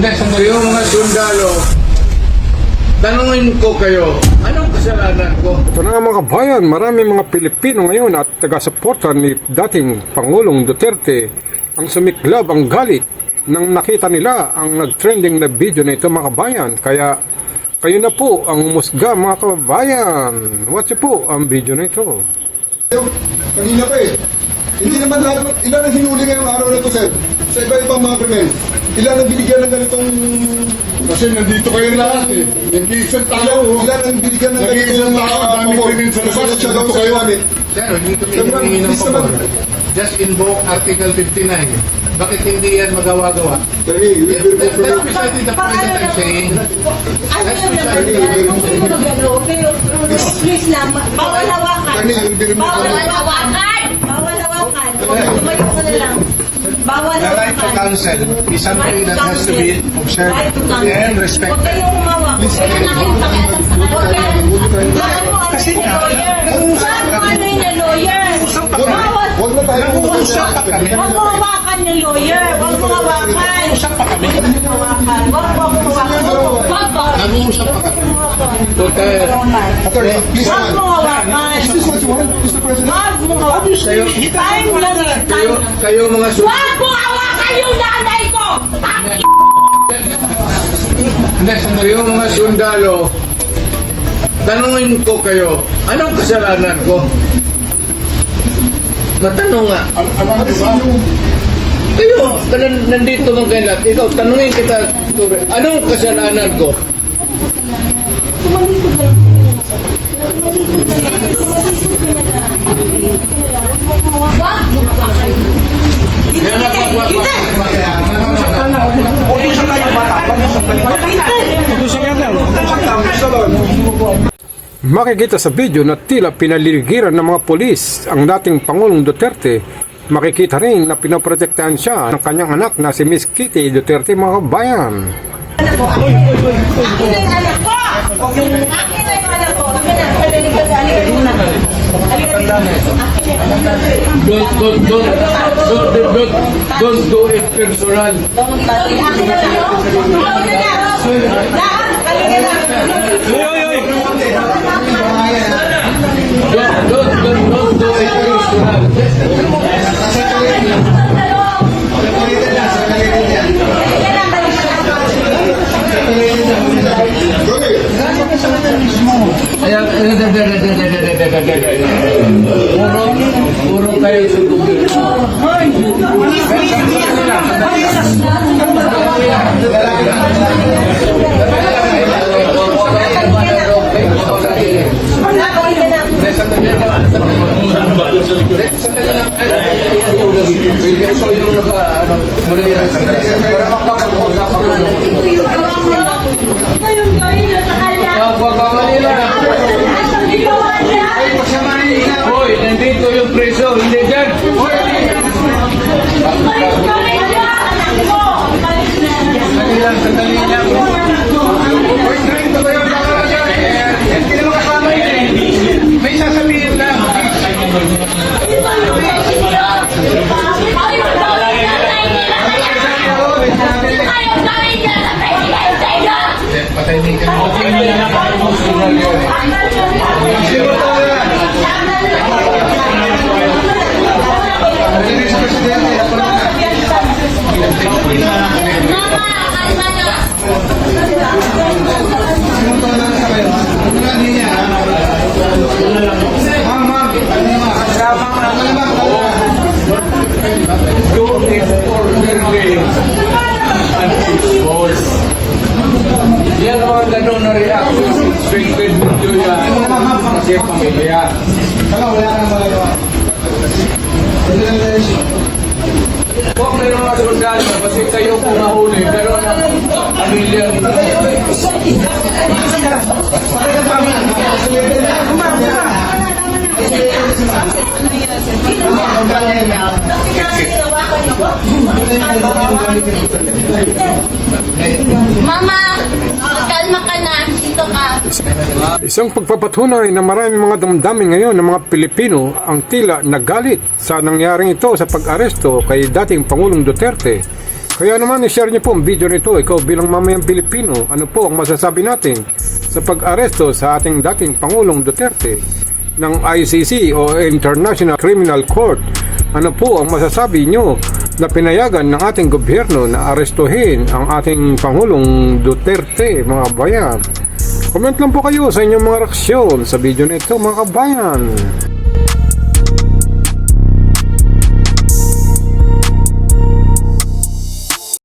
Hindi, yung mga sundalo. Tanungin ko kayo, anong kasalanan ko? Ito na nga mga bayan, marami mga Pilipino ngayon at taga-suporta ni dating Pangulong Duterte ang sumiklab ang galit nang nakita nila ang nag-trending na video na ito mga bayan. Kaya kayo na po ang umusga mga kababayan. Watch po ang video na ito. Kanina pa eh. Hindi naman lahat, ilan ang hinuli ngayong araw na to, sir? Sa iba-ibang mga krimen. Ilan ang binigyan ng ganitong... Kasi nandito kayo lahat eh. Nag-iisang tao. ilan ang binigyan ng Nag-iisang tao, ang dami pabor? krimen sa labas. Siya daw sa kayo. iwan eh. Sir, hindi kami humingi ng pabor. naman. Just invoke Article 59. Bakit hindi yan magawa-gawa? Attorney, you will be That's precisely the point that I'm saying. Ano yung yan? Kung sino pero please lang, bawal hawakan. Bawal hawakan! Bawal hawakan. Tumayo ka na lang. Bawal The right to hawakan. counsel is something that has to be observed and Huwag respected. kayong umawak. Huwag kayong nakipakialam sa kanila. Huwag mo ano yung lawyer? Saan mo ano yung lawyer? Bawal. Huwag na tayo pumunta. Huwag mo hawakan yung lawyer. Huwag mo hawakan. Huwag mo hawakan. Huwag mo hawakan. Huwag mo. Nag-uusap pa kami. Total. Attorney, please Huwag mo hawakan. Mo hawakan. Time lang eh. Kayo, kayo mga sundalo. Huwag mo hawakan yung nanay ko! Hindi, sandali yung mga sundalo. Tanungin ko kayo, anong kasalanan ko? Matanong nga. Alam mo ba? Kayo, nandito man kayo lahat. Ikaw, tanungin kita, Ture, anong kasalanan ko? Makikita sa video na tila pinaliligiran ng mga polis ang dating Pangulong Duterte. Makikita rin na pinoprotektahan siya ng kanyang anak na si Miss Kitty Duterte mga kabayan. Akin na yung anak ko! Akin na yung anak ko! Akin na. Akin na anak ko. Don't, don't, don't, don't, don't, don't, do it personal. Akin na lang. Puro kayo sundugin. Hoy, nandito yung preso, hindi dyan. Ngayong gawin niya. Anak ko. Balik na. Sandali lang, sandali lang. Hindi naman kasama yun. May sasabihin lang. Patay din ka. Yan ang mga ganun na reaction. Expected video yan. Kasi pamilya. Huwag na yung mga sundalo kasi kayo po nahuli pero ang pamilya Mama, kalma ka na. Isang pagpapatunay na maraming mga damdamin ngayon ng mga Pilipino ang tila nagalit sa nangyaring ito sa pag-aresto kay dating Pangulong Duterte. Kaya naman i-share niyo po ang video nito, ikaw bilang mamayang Pilipino, ano po ang masasabi natin sa pag-aresto sa ating dating Pangulong Duterte ng ICC o International Criminal Court? Ano po ang masasabi niyo na pinayagan ng ating gobyerno na arestuhin ang ating Pangulong Duterte, mga bayan? Comment lang po kayo sa inyong mga reaksyon sa video nito, mga kabayan.